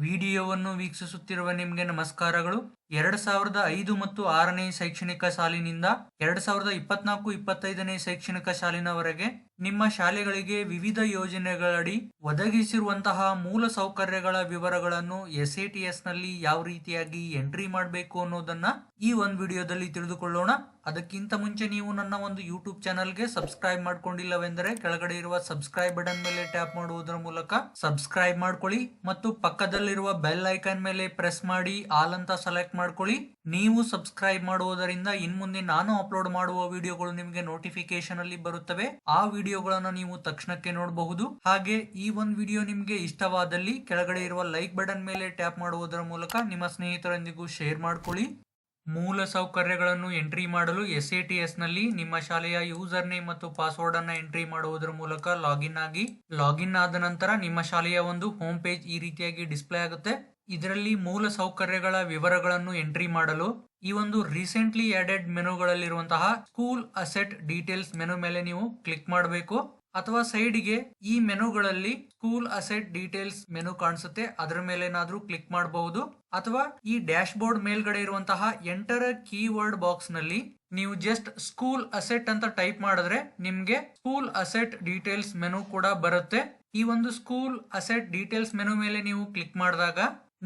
ವಿಡಿಯೋವನ್ನು ವೀಕ್ಷಿಸುತ್ತಿರುವ ನಿಮಗೆ ನಮಸ್ಕಾರಗಳು. ಎರಡ್ ಸಾವಿರದ ಐದು ಮತ್ತು ಆರನೇ ಶೈಕ್ಷಣಿಕ ಸಾಲಿನಿಂದ ಎರಡು ಸಾವಿರದ ಇಪ್ಪತ್ನಾಲ್ಕು, ಇಪ್ಪತ್ತೈದನೇ ಶೈಕ್ಷಣಿಕ ಸಾಲಿನವರೆಗೆ ನಿಮ್ಮ ಶಾಲೆಗಳಿಗೆ ವಿವಿಧ ಯೋಜನೆಗಳಡಿ ಒದಗಿಸಿರುವಂತಹ ಮೂಲ ಸೌಕರ್ಯಗಳ ವಿವರಗಳನ್ನು ಎಸ್ ಎ ಟಿ ಎಸ್ನಲ್ಲಿ ಯಾವ ರೀತಿಯಾಗಿ ಎಂಟ್ರಿ ಮಾಡಬೇಕು ಅನ್ನೋದನ್ನ ಈ ಒಂದು ವಿಡಿಯೋದಲ್ಲಿ ತಿಳಿದುಕೊಳ್ಳೋಣ. ಅದಕ್ಕಿಂತ ಮುಂಚೆ ನೀವು ನನ್ನ ಒಂದು ಯೂಟ್ಯೂಬ್ ಚಾನಲ್ಗೆ ಸಬ್ಸ್ಕ್ರೈಬ್ ಮಾಡ್ಕೊಂಡಿಲ್ಲವೆಂದರೆ ಕೆಳಗಡೆ ಇರುವ ಸಬ್ಸ್ಕ್ರೈಬ್ ಬಟನ್ ಮೇಲೆ ಟ್ಯಾಪ್ ಮಾಡುವುದರ ಮೂಲಕ ಸಬ್ಸ್ಕ್ರೈಬ್ ಮಾಡ್ಕೊಳ್ಳಿ ಮತ್ತು ಪಕ್ಕದಲ್ಲಿರುವ ಬೆಲ್ ಐಕಾನ್ ಮೇಲೆ ಪ್ರೆಸ್ ಮಾಡಿ, ಆಲ್ ಅಂತ ಸೆಲೆಕ್ಟ್ ಮಾಡ್ಕೊಳ್ಳಿ. ನೀವು ಸಬ್ಸ್ಕ್ರೈಬ್ ಮಾಡುವುದರಿಂದ ಇನ್ ಮುಂದೆ ನಾನು ಅಪ್ಲೋಡ್ ಮಾಡುವ ವಿಡಿಯೋಗಳು ನಿಮಗೆ ನೋಟಿಫಿಕೇಶನ್ ಅಲ್ಲಿ ಬರುತ್ತವೆ. ಆ ವಿಡಿಯೋಗಳನ್ನು ನೀವು ತಕ್ಷಣಕ್ಕೆ ನೋಡಬಹುದು. ಹಾಗೆ ಈ ಒಂದು ವಿಡಿಯೋ ನಿಮಗೆ ಇಷ್ಟವಾದಲ್ಲಿ ಕೆಳಗಡೆ ಇರುವ ಲೈಕ್ ಬಟನ್ ಮೇಲೆ ಟ್ಯಾಪ್ ಮಾಡುವುದರ ಮೂಲಕ ನಿಮ್ಮ ಸ್ನೇಹಿತರೊಂದಿಗೂ ಶೇರ್ ಮಾಡ್ಕೊಳ್ಳಿ. ಮೂಲ ಸೌಕರ್ಯಗಳನ್ನು ಎಂಟ್ರಿ ಮಾಡಲು ಎಸ್ ಎ ಟಿ ಎಸ್ನಲ್ಲಿ ನಿಮ್ಮ ಶಾಲೆಯ ಯೂಸರ್ ನೇಮ್ ಮತ್ತು ಪಾಸ್ವರ್ಡ್ ಅನ್ನು ಎಂಟ್ರಿ ಮಾಡುವುದರ ಮೂಲಕ ಲಾಗಿನ್ ಆಗಿ, ಲಾಗಿನ್ ಆದ ನಂತರ ನಿಮ್ಮ ಶಾಲೆಯ ಒಂದು ಹೋಮ್ ಪೇಜ್ ಈ ರೀತಿಯಾಗಿ ಡಿಸ್ಪ್ಲೇ ಆಗುತ್ತೆ. ಇದರಲ್ಲಿ ಮೂಲ ಸೌಕರ್ಯಗಳ ವಿವರಗಳನ್ನು ಎಂಟ್ರಿ ಮಾಡಲು ಈ ಒಂದು ರೀಸೆಂಟ್ಲಿ ಆಡೆಡ್ ಮೆನುಗಳಲ್ಲಿರುವಂತಹ ಸ್ಕೂಲ್ ಅಸೆಟ್ ಡೀಟೇಲ್ಸ್ ಮೆನು ಮೇಲೆ ನೀವು ಕ್ಲಿಕ್ ಮಾಡಬೇಕು. ಅಥವಾ ಸೈಡ್ಗೆ ಈ ಮೆನುಗಳಲ್ಲಿ ಸ್ಕೂಲ್ ಅಸೆಟ್ ಡೀಟೇಲ್ಸ್ ಮೆನು ಕಾಣಿಸುತ್ತೆ. ಅದರ ಮೇಲೆ ಏನಾದರೂ ಕ್ಲಿಕ್ ಮಾಡಬಹುದು ಅಥವಾ ಈ ಡ್ಯಾಶ್ ಬೋರ್ಡ್ ಮೇಲ್ಗಡೆ ಇರುವಂತಹ ಎಂಟರ್ ಕೀವರ್ಡ್ ಬಾಕ್ಸ್ನಲ್ಲಿ ನೀವು ಜಸ್ಟ್ ಸ್ಕೂಲ್ ಅಸೆಟ್ ಅಂತ ಟೈಪ್ ಮಾಡಿದ್ರೆ ನಿಮ್ಗೆ ಸ್ಕೂಲ್ ಅಸೆಟ್ ಡೀಟೇಲ್ಸ್ ಮೆನು ಕೂಡ ಬರುತ್ತೆ. ಈ ಒಂದು ಸ್ಕೂಲ್ ಅಸೆಟ್ ಡೀಟೇಲ್ಸ್ ಮೆನು ಮೇಲೆ ನೀವು ಕ್ಲಿಕ್ ಮಾಡಿದಾಗ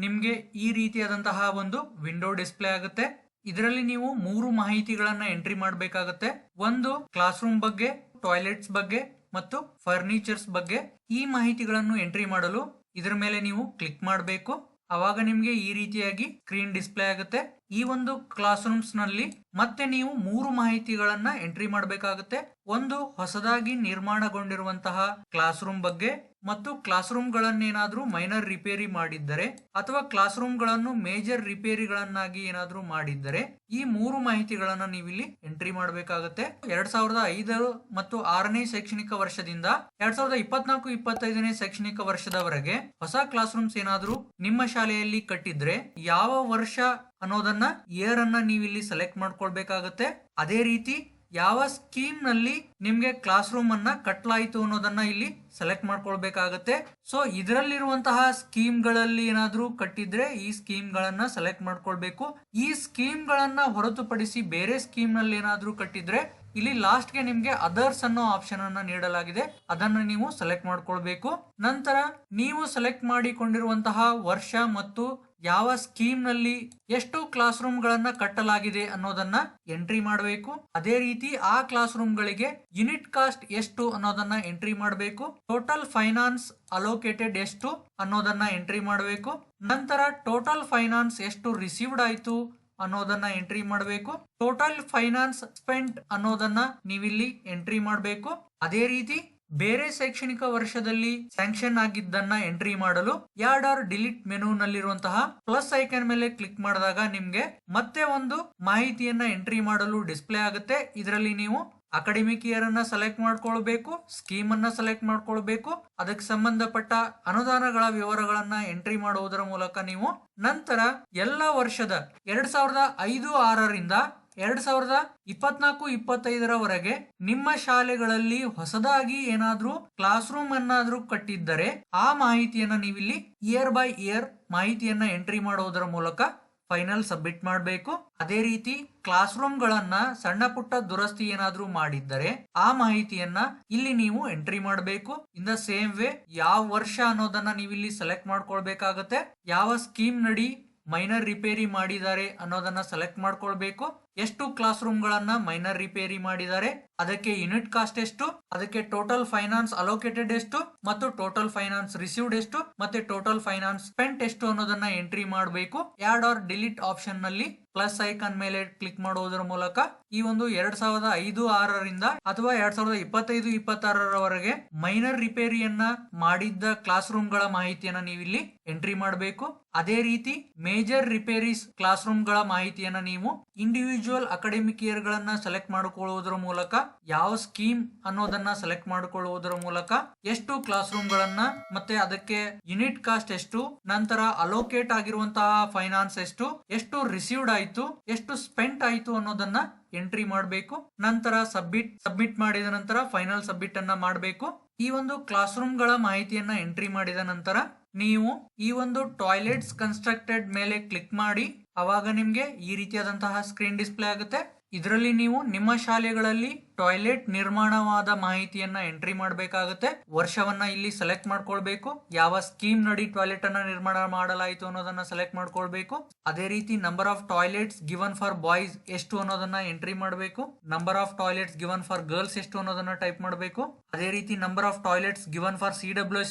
ನಿಮ್ಗೆ ಈ ರೀತಿಯಾದಂತಹ ಒಂದು ವಿಂಡೋ ಡಿಸ್ಪ್ಲೇ ಆಗುತ್ತೆ. ಇದರಲ್ಲಿ ನೀವು ಮೂರು ಮಾಹಿತಿಗಳನ್ನ ಎಂಟ್ರಿ ಮಾಡಬೇಕಾಗುತ್ತೆ. ಒಂದು ಕ್ಲಾಸ್ ರೂಮ್ ಬಗ್ಗೆ, ಟಾಯ್ಲೆಟ್ಸ್ ಬಗ್ಗೆ ಮತ್ತು ಫರ್ನಿಚರ್ಸ್ ಬಗ್ಗೆ ಈ ಮಾಹಿತಿಗಳನ್ನು ಎಂಟ್ರಿ ಮಾಡಲು ಇದರ ಮೇಲೆ ನೀವು ಕ್ಲಿಕ್ ಮಾಡಬೇಕು. ಅವಾಗ ನಿಮಗೆ ಈ ರೀತಿಯಾಗಿ ಸ್ಕ್ರೀನ್ ಡಿಸ್ಪ್ಲೇ ಆಗುತ್ತೆ. ಈ ಒಂದು ಕ್ಲಾಸ್ ರೂಮ್ಸ್ನಲ್ಲಿ ಮತ್ತೆ ನೀವು ಮೂರು ಮಾಹಿತಿಗಳನ್ನ ಎಂಟ್ರಿ ಮಾಡಬೇಕಾಗುತ್ತೆ. ಒಂದು ಹೊಸದಾಗಿ ನಿರ್ಮಾಣಗೊಂಡಿರುವಂತಹ ಕ್ಲಾಸ್ ರೂಮ್ ಬಗ್ಗೆ ಮತ್ತು ಕ್ಲಾಸ್ ರೂಮ್ಗಳನ್ನೇನಾದರೂ ಮೈನರ್ ರಿಪೇರಿ ಮಾಡಿದ್ದರೆ ಅಥವಾ ಕ್ಲಾಸ್ ರೂಮ್ಗಳನ್ನು ಮೇಜರ್ ರಿಪೇರಿಗಳನ್ನಾಗಿ ಏನಾದರೂ ಮಾಡಿದ್ದರೆ ಈ ಮೂರು ಮಾಹಿತಿಗಳನ್ನು ನೀವಿಲ್ಲಿ ಎಂಟ್ರಿ ಮಾಡಬೇಕಾಗುತ್ತೆ. ಎರಡ್ ಸಾವಿರದ ಐದು ಮತ್ತು ಆರನೇ ಶೈಕ್ಷಣಿಕ ವರ್ಷದಿಂದ ಎರಡ್ ಸಾವಿರದ ಇಪ್ಪತ್ನಾಲ್ಕು ಇಪ್ಪತ್ತೈದನೇ ಶೈಕ್ಷಣಿಕ ವರ್ಷದವರೆಗೆ ಹೊಸ ಕ್ಲಾಸ್ ರೂಮ್ಸ್ ಏನಾದರೂ ನಿಮ್ಮ ಶಾಲೆಯಲ್ಲಿ ಕಟ್ಟಿದ್ರೆ ಯಾವ ವರ್ಷ ಅನ್ನೋದನ್ನ ಇಯರ್ ಅನ್ನ ನೀವಿಲ್ಲಿ ಸೆಲೆಕ್ಟ್ ಮಾಡ್ಕೊಳ್ಬೇಕಾಗತ್ತೆ. ಅದೇ ರೀತಿ ಯಾವ ಸ್ಕೀಮ್ನಲ್ಲಿ ನಿಮ್ಗೆ ಕ್ಲಾಸ್ ರೂಮ್ ಅನ್ನ ಕಟ್ಲಾಯಿತು ಅನ್ನೋದನ್ನ ಇಲ್ಲಿ ಸೆಲೆಕ್ಟ್ ಮಾಡ್ಕೊಳ್ಬೇಕಾಗತ್ತೆ. ಸೊ, ಇದರಲ್ಲಿರುವಂತಹ ಸ್ಕೀಮ್ಗಳಲ್ಲಿ ಏನಾದ್ರೂ ಕಟ್ಟಿದ್ರೆ ಈ ಸ್ಕೀಮ್ ಗಳನ್ನ ಸೆಲೆಕ್ಟ್ ಮಾಡ್ಕೊಳ್ಬೇಕು. ಈ ಸ್ಕೀಮ್ ಗಳನ್ನ ಹೊರತುಪಡಿಸಿ ಬೇರೆ ಸ್ಕೀಮ್ನಲ್ಲಿ ಏನಾದ್ರೂ ಕಟ್ಟಿದ್ರೆ ಇಲ್ಲಿ ಲಾಸ್ಟ್ಗೆ ನಿಮ್ಗೆ ಅದರ್ಸ್ ಅನ್ನೋ ಆಪ್ಷನ್ ಅನ್ನ ನೀಡಲಾಗಿದೆ. ಅದನ್ನ ನೀವು ಸೆಲೆಕ್ಟ್ ಮಾಡ್ಕೊಳ್ಬೇಕು. ನಂತರ ನೀವು ಸೆಲೆಕ್ಟ್ ಮಾಡಿಕೊಂಡಿರುವಂತಹ ವರ್ಷ ಮತ್ತು ಯಾವ ಸ್ಕೀಮ್ನಲ್ಲಿ ಎಷ್ಟು ಕ್ಲಾಸ್ ರೂಮ್ ಗಳನ್ನ ಕಟ್ಟಲಾಗಿದೆ ಅನ್ನೋದನ್ನ ಎಂಟ್ರಿ ಮಾಡಬೇಕು. ಅದೇ ರೀತಿ ಆ ಕ್ಲಾಸ್ ರೂಮ್ ಗಳಿಗೆ ಯೂನಿಟ್ ಕಾಸ್ಟ್ ಎಷ್ಟು ಅನ್ನೋದನ್ನ ಎಂಟ್ರಿ ಮಾಡಬೇಕು. ಟೋಟಲ್ ಫೈನಾನ್ಸ್ ಅಲೋಕೇಟೆಡ್ ಎಷ್ಟು ಅನ್ನೋದನ್ನ ಎಂಟ್ರಿ ಮಾಡಬೇಕು. ನಂತರ ಟೋಟಲ್ ಫೈನಾನ್ಸ್ ಎಷ್ಟು ರಿಸೀವ್ಡ್ ಆಯ್ತು ಅನ್ನೋದನ್ನ ಎಂಟ್ರಿ ಮಾಡಬೇಕು. ಟೋಟಲ್ ಫೈನಾನ್ಸ್ ಸ್ಪೆಂಟ್ ಅನ್ನೋದನ್ನ ನೀವಿಲ್ಲಿ ಎಂಟ್ರಿ ಮಾಡಬೇಕು. ಅದೇ ರೀತಿ ಬೇರೆ ಶೈಕ್ಷಣಿಕ ವರ್ಷದಲ್ಲಿ ಸ್ಯಾಂಕ್ಷನ್ ಆಗಿದ್ದನ್ನ ಎಂಟ್ರಿ ಮಾಡಲು ಯಾರ್ಡ್ ಆರ್ ಡಿಲೀಟ್ ಮೆನು ನಲ್ಲಿರುವಂತಹ ಪ್ಲಸ್ ಐಕನ್ ಮೇಲೆ ಕ್ಲಿಕ್ ಮಾಡಿದಾಗ ನಿಮ್ಗೆ ಮತ್ತೆ ಒಂದು ಮಾಹಿತಿಯನ್ನ ಎಂಟ್ರಿ ಮಾಡಲು ಡಿಸ್ಪ್ಲೇ ಆಗುತ್ತೆ. ಇದರಲ್ಲಿ ನೀವು ಅಕಾಡೆಮಿಕ್ ಇಯರ್ ಅನ್ನ ಸೆಲೆಕ್ಟ್ ಮಾಡ್ಕೊಳ್ಬೇಕು ಸ್ಕೀಮ್ ಅನ್ನ ಸೆಲೆಕ್ಟ್ ಮಾಡ್ಕೊಳ್ಬೇಕು. ಅದಕ್ಕೆ ಸಂಬಂಧಪಟ್ಟ ಅನುದಾನಗಳ ವಿವರಗಳನ್ನ ಎಂಟ್ರಿ ಮಾಡುವುದರ ಮೂಲಕ ನೀವು ನಂತರ ಎಲ್ಲ ವರ್ಷದ ಎರಡ್ ಸಾವಿರದ ಐದು ಆರರಿಂದ ಎರಡ್ ಸಾವಿರದ ಇಪ್ಪತ್ನಾಲ್ಕು ಇಪ್ಪತ್ತೈದರವರೆಗೆ ನಿಮ್ಮ ಶಾಲೆಗಳಲ್ಲಿ ಹೊಸದಾಗಿ ಏನಾದ್ರೂ ಕ್ಲಾಸ್ ರೂಮ್ ಅನ್ನಾದ್ರೂ ಕಟ್ಟಿದ್ದರೆ ಆ ಮಾಹಿತಿಯನ್ನ ನೀವಿಲ್ಲಿ ಇಯರ್ ಬೈ ಇಯರ್ ಮಾಹಿತಿಯನ್ನ ಎಂಟ್ರಿ ಮಾಡುವುದರ ಮೂಲಕ ಫೈನಲ್ ಸಬ್ಮಿಟ್ ಮಾಡಬೇಕು. ಅದೇ ರೀತಿ ಕ್ಲಾಸ್ ರೂಮ್ ಗಳನ್ನ ಸಣ್ಣ ಪುಟ್ಟ ದುರಸ್ತಿ ಏನಾದ್ರೂ ಮಾಡಿದ್ದರೆ ಆ ಮಾಹಿತಿಯನ್ನ ಇಲ್ಲಿ ನೀವು ಎಂಟ್ರಿ ಮಾಡಬೇಕು. ಇನ್ ದ ಸೇಮ್ ವೇ ಯಾವ ವರ್ಷ ಅನ್ನೋದನ್ನ ನೀವಿಲ್ಲಿ ಸೆಲೆಕ್ಟ್ ಮಾಡ್ಕೊಳ್ಬೇಕಾಗತ್ತೆ. ಯಾವ ಸ್ಕೀಮ್ ನಡಿ ಮೈನರ್ ರಿಪೇರಿ ಮಾಡಿದ್ದಾರೆ ಅನ್ನೋದನ್ನ ಸೆಲೆಕ್ಟ್ ಮಾಡ್ಕೊಳ್ಬೇಕು. ಎಷ್ಟು ಕ್ಲಾಸ್ ರೂಮ್ ಗಳನ್ನ ಮೈನರ್ ರಿಪೇರಿ ಮಾಡಿದ್ದಾರೆ ಅದಕ್ಕೆ ಯೂನಿಟ್ ಕಾಸ್ಟ್ ಎಷ್ಟು, ಅದಕ್ಕೆ ಟೋಟಲ್ ಫೈನಾನ್ಸ್ ಅಲೋಕೇಟೆಡ್ ಎಷ್ಟು, ಮತ್ತು ಟೋಟಲ್ ಫೈನಾನ್ಸ್ ರಿಸೀವ್ಡ್ ಎಷ್ಟು, ಮತ್ತೆ ಟೋಟಲ್ ಫೈನಾನ್ಸ್ ಸ್ಪೆಂಟ್ ಎಷ್ಟು ಅನ್ನೋದನ್ನ ಎಂಟ್ರಿ ಮಾಡಬೇಕು. ಯಾರ್ಡ್ ಆರ್ ಡಿಲೀಟ್ ಆಪ್ಷನ್ನಲ್ಲಿ ಪ್ಲಸ್ ಐಕಾನ್ ಮೇಲೆ ಕ್ಲಿಕ್ ಮಾಡುವುದರ ಮೂಲಕ ಈ ಒಂದು ಎರಡ್ ಸಾವಿರದ ಐದು, ಆರರಿಂದ ಅಥವಾ ಎರಡ್ ಸಾವಿರದ ಇಪ್ಪತ್ತೈದು, ಇಪ್ಪತ್ತಾರರವರೆಗೆ ಮೈನರ್ ರಿಪೇರಿಯನ್ನ ಮಾಡಿದ್ದ ಕ್ಲಾಸ್ ರೂಮ್ಗಳ ಮಾಹಿತಿಯನ್ನ ನೀವಿಲ್ಲಿ ಎಂಟ್ರಿ ಮಾಡಬೇಕು. ಅದೇ ರೀತಿ ಮೇಜರ್ ರಿಪೇರಿಸ್ ಕ್ಲಾಸ್ ರೂಮ್ಗಳ ಮಾಹಿತಿಯನ್ನ ನೀವು ಇಂಡಿವಿಜುವಲ್ ಅಕಾಡೆಮಿಕ್ ಇಯರ್ ಗಳನ್ನ ಸೆಲೆಕ್ಟ್ ಮಾಡಿಕೊಳ್ಳುವುದರ ಮೂಲಕ ಯಾವ ಸ್ಕೀಮ್ ಅನ್ನೋದನ್ನ ಸೆಲೆಕ್ಟ್ ಮಾಡಿಕೊಳ್ಳುವುದರ ಮೂಲಕ ಎಷ್ಟು ಕ್ಲಾಸ್ ರೂಮ್ ಗಳನ್ನ ಮತ್ತೆ ಅದಕ್ಕೆ ಯುನಿಟ್ ಕಾಸ್ಟ್ ಎಷ್ಟು, ನಂತರ ಅಲೋಕೇಟ್ ಆಗಿರುವಂತಹ ಫೈನಾನ್ಸ್ ಎಷ್ಟು ಎಷ್ಟು ರಿಸೀವ್ಡ್ ಆಯ್ತು, ಎಷ್ಟು ಸ್ಪೆಂಟ್ ಆಯ್ತು ಅನ್ನೋದನ್ನ ಎಂಟ್ರಿ ಮಾಡಬೇಕು, ನಂತರ ಸಬ್ಮಿಟ್ ಸಬ್ಮಿಟ್ ಮಾಡಿದ ನಂತರ ಫೈನಲ್ ಸಬ್ಮಿಟ್ ಅನ್ನ ಮಾಡಬೇಕು. ಈ ಒಂದು ಕ್ಲಾಸ್ ರೂಮ್ಗಳ ಮಾಹಿತಿಯನ್ನ ಎಂಟ್ರಿ ಮಾಡಿದ ನಂತರ ನೀವು ಈ ಒಂದು ಟಾಯ್ಲೆಟ್ಸ್ ಕನ್ಸ್ಟ್ರಕ್ಟೆಡ್ ಮೇಲೆ ಕ್ಲಿಕ್ ಮಾಡಿ ಅವಾಗ ನಿಮಗೆ ಈ ರೀತಿಯಾದಂತಹ ಸ್ಕ್ರೀನ್ ಡಿಸ್ಪ್ಲೇ ಆಗುತ್ತೆ. ಇದರಲ್ಲಿ ನೀವು ನಿಮ್ಮ ಶಾಲೆಗಳಲ್ಲಿ ಟಾಯ್ಲೆಟ್ ನಿರ್ಮಾಣವಾದ ಮಾಹಿತಿಯನ್ನ ಎಂಟ್ರಿ ಮಾಡಬೇಕಾಗುತ್ತೆ. ವರ್ಷವನ್ನ ಇಲ್ಲಿ ಸೆಲೆಕ್ಟ್ ಮಾಡ್ಕೊಳ್ಬೇಕು. ಯಾವ ಸ್ಕೀಮ್ ನಡಿ ಟಾಯ್ಲೆಟ್ ಅನ್ನ ನಿರ್ಮಾಣ ಮಾಡಲಾಯಿತು ಅನ್ನೋದನ್ನ ಸೆಲೆಕ್ಟ್ ಮಾಡ್ಕೊಳ್ಬೇಕು. ಅದೇ ರೀತಿ number of toilets given for boys ಎಷ್ಟು ಅನ್ನೋದನ್ನ ಎಂಟ್ರಿ ಮಾಡಬೇಕು. Number of toilets given for girls ಎಷ್ಟು ಅನ್ನೋದನ್ನ ಟೈಪ್ ಮಾಡಬೇಕು. ಅದೇ ರೀತಿ number of toilets given for C W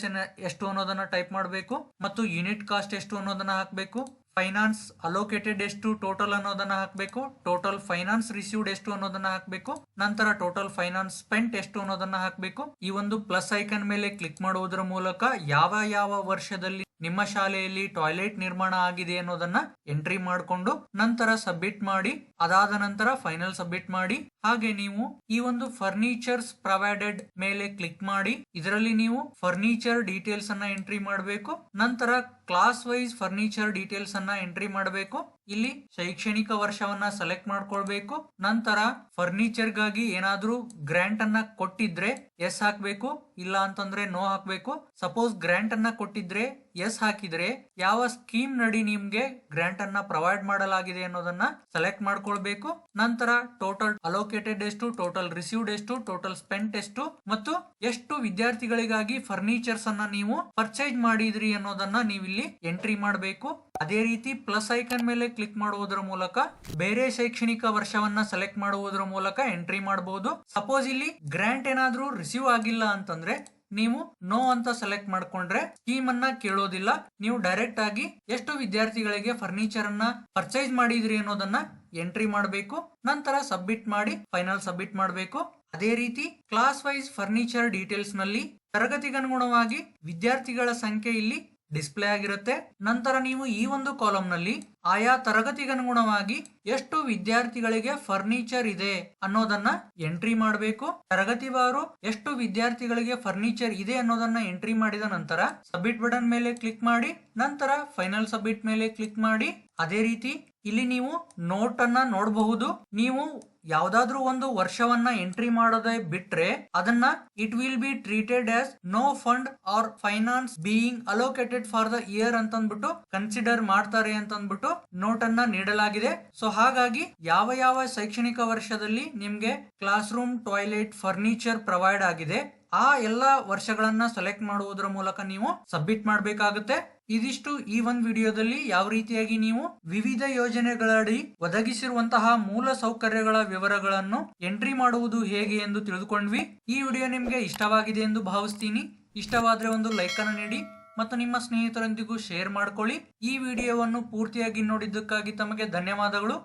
ಎಷ್ಟು ಅನ್ನೋದನ್ನ ಟೈಪ್ ಮಾಡಬೇಕು. ಮತ್ತು ಯೂನಿಟ್ ಕಾಸ್ಟ್ ಎಷ್ಟು ಅನ್ನೋದನ್ನ ಹಾಕಬೇಕು. ಫೈನಾನ್ಸ್ ಅಲೋಕೇಟೆಡ್ ಎಷ್ಟು ಟೋಟಲ್ ಅನ್ನೋದನ್ನ ಹಾಕಬೇಕು? ಟೋಟಲ್ ಫೈನಾನ್ಸ್ ರಿಸೀವ್ಡ್ ಎಷ್ಟು ಅನ್ನೋದನ್ನ ಹಾಕಬೇಕು? ನಂತರ ಟೋಟಲ್ ಫೈನಾನ್ಸ್ ಸ್ಪೆಂಟ್ ಎಷ್ಟು ಅನ್ನೋದನ್ನ ಹಾಕಬೇಕು? ಈ ಒಂದು ಪ್ಲಸ್ ಐಕನ್ ಮೇಲೆ ಕ್ಲಿಕ್ ಮಾಡುವುದರ ಮೂಲಕ ಯಾವ ಯಾವ ವರ್ಷದಲ್ಲಿ ನಿಮ್ಮ ಶಾಲೆಯಲ್ಲಿ ಟಾಯ್ಲೆಟ್ ನಿರ್ಮಾಣ ಆಗಿದೆ ಅನ್ನೋದನ್ನ ಎಂಟ್ರಿ ಮಾಡಿಕೊಂಡು ನಂತರ ಸಬ್ಮಿಟ್ ಮಾಡಿ, ಅದಾದ ನಂತರ ಫೈನಲ್ ಸಬ್ಮಿಟ್ ಮಾಡಿ. ಹಾಗೆ ನೀವು ಈ ಒಂದು ಫರ್ನಿಚರ್ಸ್ ಪ್ರೊವೈಡೆಡ್ ಮೇಲೆ ಕ್ಲಿಕ್ ಮಾಡಿ, ಇದರಲ್ಲಿ ನೀವು ಫರ್ನಿಚರ್ ಡೀಟೇಲ್ಸ್ ಅನ್ನ ಎಂಟ್ರಿ ಮಾಡಬೇಕು. ನಂತರ ಕ್ಲಾಸ್ ವೈಸ್ ಫರ್ನಿಚರ್ ಡೀಟೇಲ್ಸ್ ಅನ್ನ ಎಂಟ್ರಿ ಮಾಡಬೇಕು. ಇಲ್ಲಿ ಶೈಕ್ಷಣಿಕ ವರ್ಷವನ್ನ ಸೆಲೆಕ್ಟ್ ಮಾಡ್ಕೊಳ್ಬೇಕು. ನಂತರ ಫರ್ನಿಚರ್ಗಾಗಿ ಏನಾದ್ರೂ ಗ್ರಾಂಟ್ ಅನ್ನ ಕೊಟ್ಟಿದ್ರೆ ಎಸ್ ಹಾಕ್ಬೇಕು, ಇಲ್ಲ ಅಂತಂದ್ರೆ ನೋ ಹಾಕ್ಬೇಕು. ಸಪೋಸ್ ಗ್ರಾಂಟ್ ಅನ್ನ ಕೊಟ್ಟಿದ್ರೆ ಎಸ್ ಹಾಕಿದ್ರೆ ಯಾವ ಸ್ಕೀಮ್ ನಡಿ ನಿಮ್ಗೆ ಗ್ರಾಂಟ್ ಅನ್ನ ಪ್ರೊವೈಡ್ ಮಾಡಲಾಗಿದೆ ಅನ್ನೋದನ್ನ ಸೆಲೆಕ್ಟ್ ಮಾಡ್ಕೊಳ್ಬೇಕು. ನಂತರ ಟೋಟಲ್ ಅಲೋಕೇಟೆಡ್ ಎಷ್ಟು ಟೋಟಲ್ ರಿಸೀವ್ಡ್ ಎಷ್ಟು ಟೋಟಲ್ ಸ್ಪೆಂಟ್ ಎಷ್ಟು, ಮತ್ತು ಎಷ್ಟು ವಿದ್ಯಾರ್ಥಿಗಳಿಗಾಗಿ ಫರ್ನಿಚರ್ಸ್ ಅನ್ನ ನೀವು ಪರ್ಚೇಸ್ ಮಾಡಿದ್ರಿ ಅನ್ನೋದನ್ನ ನೀವು ಇಲ್ಲಿ ಎಂಟ್ರಿ ಮಾಡಬೇಕು. ಅದೇ ರೀತಿ ಪ್ಲಸ್ ಐಕನ್ ಮೇಲೆ ಕ್ಲಿಕ್ ಮಾಡುವುದರ ಮೂಲಕ ಬೇರೆ ಶೈಕ್ಷಣಿಕ ವರ್ಷವನ್ನ ಸೆಲೆಕ್ಟ್ ಮಾಡುವುದರ ಮೂಲಕ ಎಂಟ್ರಿ ಮಾಡಬಹುದು ಸಪೋಸ್ ಇಲ್ಲಿ ಗ್ರಾಂಟ್ ಏನಾದ್ರೂ ರಿಸೀವ್ ಆಗಿಲ್ಲ ಅಂತಂದ್ರೆ ನೀವು ನೋ ಅಂತ ಸೆಲೆಕ್ಟ್ ಮಾಡ್ಕೊಂಡ್ರೆ ಸ್ಕೀಮ್ ಅನ್ನ ಕೇಳೋದಿಲ್ಲ. ನೀವು ಡೈರೆಕ್ಟ್ ಆಗಿ ಎಷ್ಟು ವಿದ್ಯಾರ್ಥಿಗಳಿಗೆ ಫರ್ನಿಚರ್ ಅನ್ನ ಪರ್ಚೇಸ್ ಮಾಡಿದ್ರಿ ಅನ್ನೋದನ್ನ ಎಂಟ್ರಿ ಮಾಡಬೇಕು. ನಂತರ ಸಬ್ಮಿಟ್ ಮಾಡಿ ಫೈನಲ್ ಸಬ್ಮಿಟ್ ಮಾಡಬೇಕು. ಅದೇ ರೀತಿ ಕ್ಲಾಸ್ ವೈಸ್ ಫರ್ನಿಚರ್ ಡೀಟೇಲ್ಸ್ನಲ್ಲಿ ತರಗತಿಗನುಗುಣವಾಗಿ ವಿದ್ಯಾರ್ಥಿಗಳ ಸಂಖ್ಯೆ ಇಲ್ಲಿ ಡಿಸ್ಪ್ಲೇ ಆಗಿರುತ್ತೆ. ನಂತರ ನೀವು ಈ ಒಂದು ಕಾಲಂನಲ್ಲಿ ಆಯಾ ತರಗತಿಗನುಗುಣವಾಗಿ ಎಷ್ಟು ವಿದ್ಯಾರ್ಥಿಗಳಿಗೆ ಫರ್ನಿಚರ್ ಇದೆ ಅನ್ನೋದನ್ನ ಎಂಟ್ರಿ ಮಾಡಬೇಕು. ತರಗತಿವಾರು ಎಷ್ಟು ವಿದ್ಯಾರ್ಥಿಗಳಿಗೆ ಫರ್ನಿಚರ್ ಇದೆ ಅನ್ನೋದನ್ನ ಎಂಟ್ರಿ ಮಾಡಿದ ನಂತರ ಸಬ್ಮಿಟ್ ಬಟನ್ ಮೇಲೆ ಕ್ಲಿಕ್ ಮಾಡಿ, ನಂತರ ಫೈನಲ್ ಸಬ್ಮಿಟ್ ಮೇಲೆ ಕ್ಲಿಕ್ ಮಾಡಿ, ಅದೇ ರೀತಿ ಇಲ್ಲಿ ನೀವು ನೋಟ್ ಅನ್ನ ನೋಡಬಹುದು. ನೀವು ಯಾವ್ದಾದ್ರು ಒಂದು ವರ್ಷವನ್ನ ಎಂಟ್ರಿ ಮಾಡೋದೇ ಬಿಟ್ರೆ ಅದನ್ನ it will be treated as no fund or finance being allocated for the year ಅಂತ ಅಂದ್ಬಿಟ್ಟು ಕನ್ಸಿಡರ್ ಮಾಡ್ತಾರೆ ಅಂತ ಅಂದ್ಬಿಟ್ಟು ನೋಟ್ ಅನ್ನ ನೀಡಲಾಗಿದೆ. ಸೊ ಹಾಗಾಗಿ ಯಾವ ಯಾವ ಶೈಕ್ಷಣಿಕ ವರ್ಷದಲ್ಲಿ ನಿಮ್ಗೆ class room toilet furniture provide ಆಗಿದೆ ಆ ಎಲ್ಲಾ ವರ್ಷಗಳನ್ನ ಸೆಲೆಕ್ಟ್ ಮಾಡುವುದರ ಮೂಲಕ ನೀವು ಸಬ್ಮಿಟ್ ಮಾಡಬೇಕಾಗುತ್ತೆ. ಇದಿಷ್ಟು ಈ ಒಂದು ವಿಡಿಯೋದಲ್ಲಿ ಯಾವ ರೀತಿಯಾಗಿ ನೀವು ವಿವಿಧ ಯೋಜನೆಗಳಡಿ ಒದಗಿಸಿರುವಂತಹ ಮೂಲ ಸೌಕರ್ಯಗಳ ವಿವರಗಳನ್ನು ಎಂಟ್ರಿ ಮಾಡುವುದು ಹೇಗೆ ಎಂದು ತಿಳಿದುಕೊಂಡ್ವಿ. ಈ ವಿಡಿಯೋ ನಿಮಗೆ ಇಷ್ಟವಾಗಿದೆ ಎಂದು ಭಾವಿಸ್ತೀನಿ. ಇಷ್ಟವಾದ್ರೆ ಒಂದು ಲೈಕ್ ಅನ್ನು ನೀಡಿ ಮತ್ತು ನಿಮ್ಮ ಸ್ನೇಹಿತರೊಂದಿಗೂ ಶೇರ್ ಮಾಡ್ಕೊಳ್ಳಿ. ಈ ವಿಡಿಯೋವನ್ನು ಪೂರ್ತಿಯಾಗಿ ನೋಡಿದ್ದಕ್ಕಾಗಿ ತಮಗೆ ಧನ್ಯವಾದಗಳು.